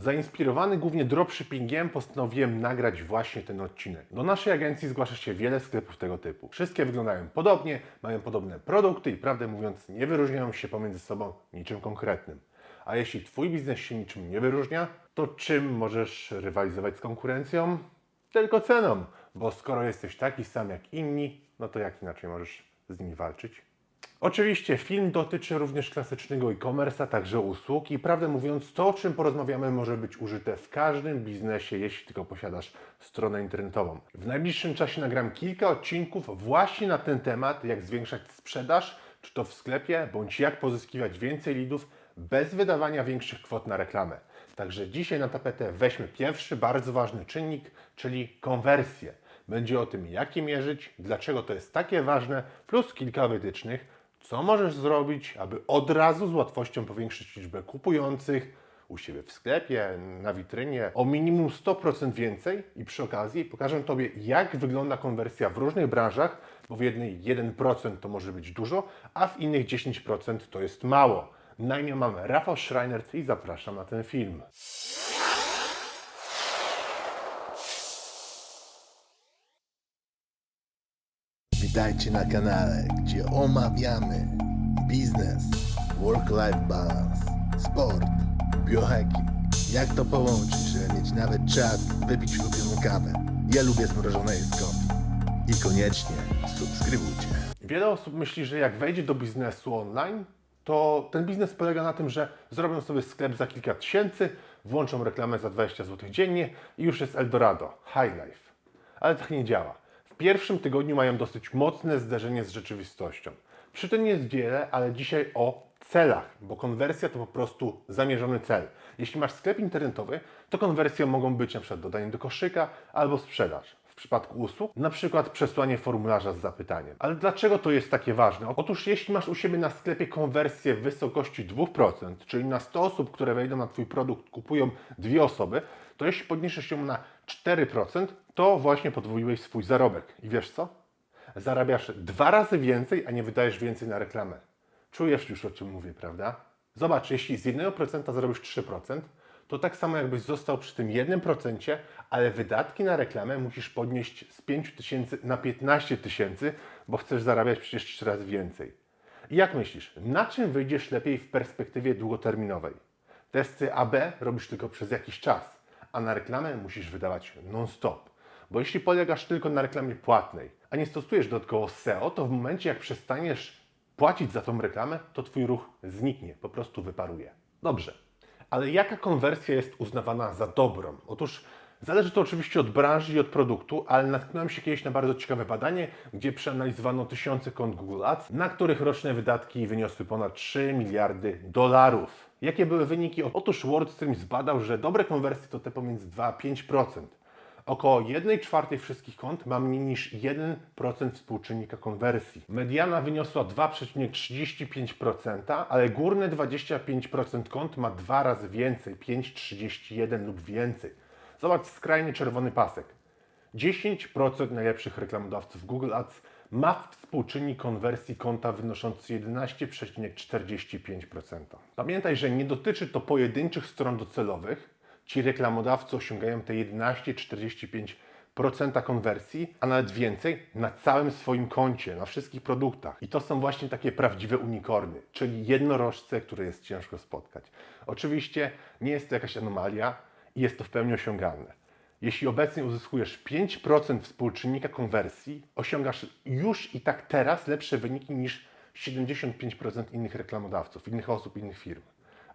Zainspirowany głównie dropshippingiem postanowiłem nagrać właśnie ten odcinek. Do naszej agencji zgłasza się wiele sklepów tego typu. Wszystkie wyglądają podobnie, mają podobne produkty i prawdę mówiąc nie wyróżniają się pomiędzy sobą niczym konkretnym. A jeśli Twój biznes się niczym nie wyróżnia, to czym możesz rywalizować z konkurencją? Tylko ceną, bo skoro jesteś taki sam jak inni, no to jak inaczej możesz z nimi walczyć? Oczywiście film dotyczy również klasycznego e-commerce, także usług i prawdę mówiąc to, o czym porozmawiamy może być użyte w każdym biznesie, jeśli tylko posiadasz stronę internetową. W najbliższym czasie nagram kilka odcinków właśnie na ten temat, jak zwiększać sprzedaż, czy to w sklepie, bądź jak pozyskiwać więcej lidów bez wydawania większych kwot na reklamę. Także dzisiaj na tapetę weźmy pierwszy bardzo ważny czynnik, czyli konwersję. Będzie o tym, jak je mierzyć, dlaczego to jest takie ważne, plus kilka wytycznych, co możesz zrobić, aby od razu z łatwością powiększyć liczbę kupujących u siebie w sklepie, na witrynie o minimum 100% więcej i przy okazji pokażę Tobie, jak wygląda konwersja w różnych branżach, bo w jednej 1% to może być dużo, a w innych 10% to jest mało. Na imię mam Rafał Schreinert i zapraszam na ten film. Witajcie na kanale, gdzie omawiamy biznes, work-life balance, sport, biohacking. Jak to połączyć, żeby mieć nawet czas wypić ulubioną kawę. Ja lubię zmrożone coffee. I koniecznie subskrybujcie. Wiele osób myśli, że jak wejdzie do biznesu online, to ten biznes polega na tym, że zrobią sobie sklep za kilka tysięcy, włączą reklamę za 20 zł dziennie i już jest Eldorado, high life. Ale tak nie działa. Pierwszym tygodniu mają dosyć mocne zderzenie z rzeczywistością. Przy tym jest wiele, ale dzisiaj o celach, bo konwersja to po prostu zamierzony cel. Jeśli masz sklep internetowy, to konwersją mogą być przykład dodanie do koszyka albo sprzedaż. W przypadku usług, na przykład przesłanie formularza z zapytaniem. Ale dlaczego to jest takie ważne? Otóż jeśli masz u siebie na sklepie konwersję w wysokości 2%, czyli na 100 osób, które wejdą na Twój produkt, kupują dwie osoby, to jeśli podniesiesz ją na 4%, to właśnie podwoiłeś swój zarobek. I wiesz co? Zarabiasz dwa razy więcej, a nie wydajesz więcej na reklamę. Czujesz już o czym mówię, prawda? Zobacz, jeśli z 1% zarobisz 3%, to tak samo jakbyś został przy tym 1%, ale wydatki na reklamę musisz podnieść z 5 tysięcy na 15 tysięcy, bo chcesz zarabiać przecież 3 razy więcej. I jak myślisz, na czym wyjdziesz lepiej w perspektywie długoterminowej? Testy AB robisz tylko przez jakiś czas, a na reklamę musisz wydawać non-stop. Bo jeśli polegasz tylko na reklamie płatnej, a nie stosujesz dodatkowo SEO, to w momencie jak przestaniesz płacić za tą reklamę, to Twój ruch zniknie, po prostu wyparuje. Dobrze, ale jaka konwersja jest uznawana za dobrą? Otóż zależy to oczywiście od branży i od produktu, ale natknąłem się kiedyś na bardzo ciekawe badanie, gdzie przeanalizowano tysiące kont Google Ads, na których roczne wydatki wyniosły ponad 3 miliardy dolarów. Jakie były wyniki? Otóż WordStream zbadał, że dobre konwersje to te pomiędzy 2 a 5%. Około 1 czwartej wszystkich kont ma mniej niż 1% współczynnika konwersji. Mediana wyniosła 2,35%, ale górne 25% kont ma dwa razy więcej, 5,31 lub więcej. Zobacz skrajny czerwony pasek. 10% najlepszych reklamodawców Google Ads ma współczynnik konwersji konta wynoszący 11,45%. Pamiętaj, że nie dotyczy to pojedynczych stron docelowych. Ci reklamodawcy osiągają te 11,45% konwersji, a nawet więcej na całym swoim koncie, na wszystkich produktach. I to są właśnie takie prawdziwe unikorny, czyli jednorożce, które jest ciężko spotkać. Oczywiście nie jest to jakaś anomalia i jest to w pełni osiągalne. Jeśli obecnie uzyskujesz 5% współczynnika konwersji, osiągasz już i tak teraz lepsze wyniki niż 75% innych reklamodawców, innych osób, innych firm.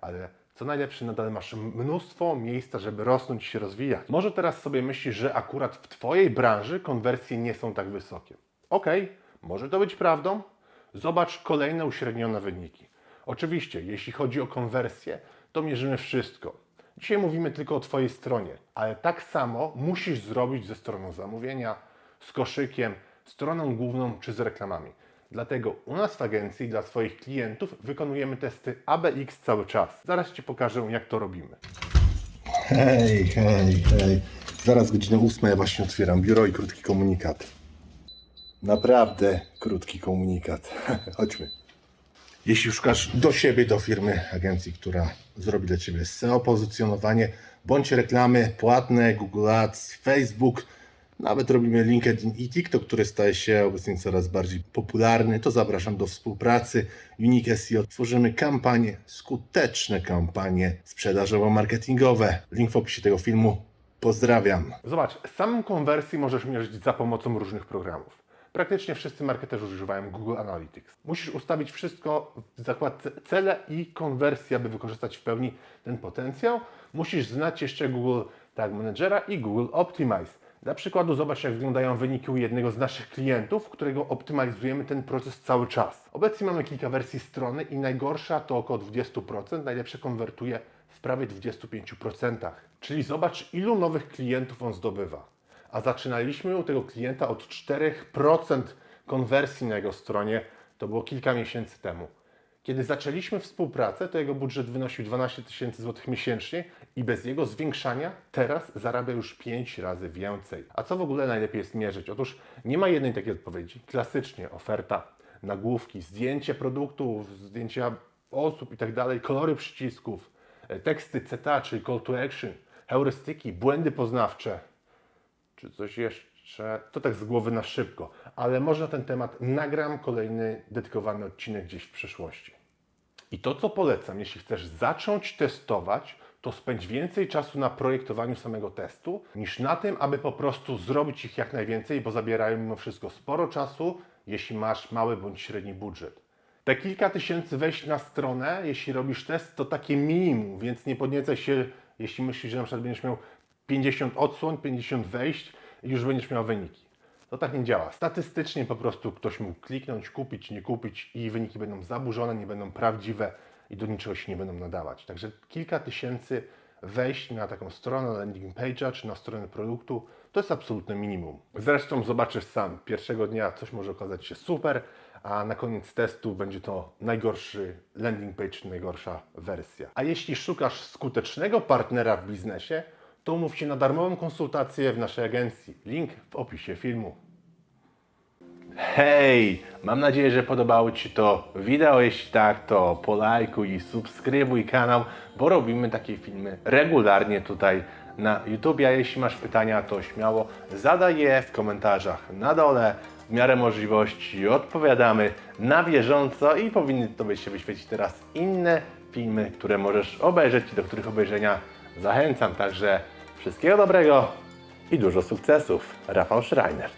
Ale co najlepsze, nadal masz mnóstwo miejsca, żeby rosnąć i się rozwijać. Może teraz sobie myślisz, że akurat w Twojej branży konwersje nie są tak wysokie. Okej, może to być prawdą. Zobacz kolejne uśrednione wyniki. Oczywiście, jeśli chodzi o konwersję, to mierzymy wszystko. Dzisiaj mówimy tylko o Twojej stronie, ale tak samo musisz zrobić ze stroną zamówienia, z koszykiem, stroną główną czy z reklamami. Dlatego u nas w agencji dla swoich klientów wykonujemy testy ABX cały czas. Zaraz Ci pokażę, jak to robimy. Hej, hej, hej. Zaraz godzina ósma, ja właśnie otwieram biuro i krótki komunikat. Naprawdę krótki komunikat. Chodźmy. Jeśli szukasz do siebie, do firmy, agencji, która zrobi dla Ciebie SEO, pozycjonowanie, bądź reklamy płatne, Google Ads, Facebook, nawet robimy LinkedIn i TikTok, który staje się obecnie coraz bardziej popularny, to zapraszam do współpracy. Unique SEO tworzymy kampanie, skuteczne kampanie sprzedażowo-marketingowe. Link w opisie tego filmu. Pozdrawiam. Zobacz, samą konwersji możesz mierzyć za pomocą różnych programów. Praktycznie wszyscy marketerzy używają Google Analytics. Musisz ustawić wszystko w zakładce cele i konwersja, aby wykorzystać w pełni ten potencjał. Musisz znać jeszcze Google Tag Managera i Google Optimize. Dla przykładu zobacz, jak wyglądają wyniki u jednego z naszych klientów, którego optymalizujemy ten proces cały czas. Obecnie mamy kilka wersji strony i najgorsza to około 20%, najlepsze konwertuje w prawie 25%. Czyli zobacz, ilu nowych klientów on zdobywa. A zaczynaliśmy u tego klienta od 4% konwersji na jego stronie, to było kilka miesięcy temu. Kiedy zaczęliśmy współpracę, to jego budżet wynosił 12 tysięcy złotych miesięcznie i bez jego zwiększania teraz zarabia już 5 razy więcej. A co w ogóle najlepiej jest mierzyć? Otóż nie ma jednej takiej odpowiedzi. Klasycznie oferta, nagłówki, zdjęcie produktów, zdjęcia osób i tak dalej, kolory przycisków, e, teksty CTA, czyli call to action, heurystyki, błędy poznawcze, czy coś jeszcze, to tak z głowy na szybko, ale może na ten temat nagram kolejny dedykowany odcinek gdzieś w przyszłości. I to, co polecam, jeśli chcesz zacząć testować, to spędź więcej czasu na projektowaniu samego testu, niż na tym, aby po prostu zrobić ich jak najwięcej, bo zabierają mimo wszystko sporo czasu, jeśli masz mały bądź średni budżet. Te kilka tysięcy wejść na stronę, jeśli robisz test, to takie minimum, więc nie podniecaj się, jeśli myślisz, że na przykład będziesz miał 50 odsłon, 50 wejść i już będziesz miał wyniki. To tak nie działa. Statystycznie po prostu ktoś mógł kliknąć, kupić, nie kupić i wyniki będą zaburzone, nie będą prawdziwe i do niczego się nie będą nadawać. Także kilka tysięcy wejść na taką stronę, landing page'a czy na stronę produktu to jest absolutne minimum. Zresztą zobaczysz sam, pierwszego dnia coś może okazać się super, a na koniec testu będzie to najgorszy landing page, najgorsza wersja. A jeśli szukasz skutecznego partnera w biznesie, to umów się na darmową konsultację w naszej agencji. Link w opisie filmu. Hej! Mam nadzieję, że podobało Ci to wideo. Jeśli tak, to polajkuj i subskrybuj kanał, bo robimy takie filmy regularnie tutaj na YouTube. A jeśli masz pytania, to śmiało zadaj je w komentarzach na dole. W miarę możliwości odpowiadamy na bieżąco i powinny Tobie się wyświecić teraz inne filmy, które możesz obejrzeć i do których obejrzenia zachęcam. Także wszystkiego dobrego i dużo sukcesów. Rafał Schreiner.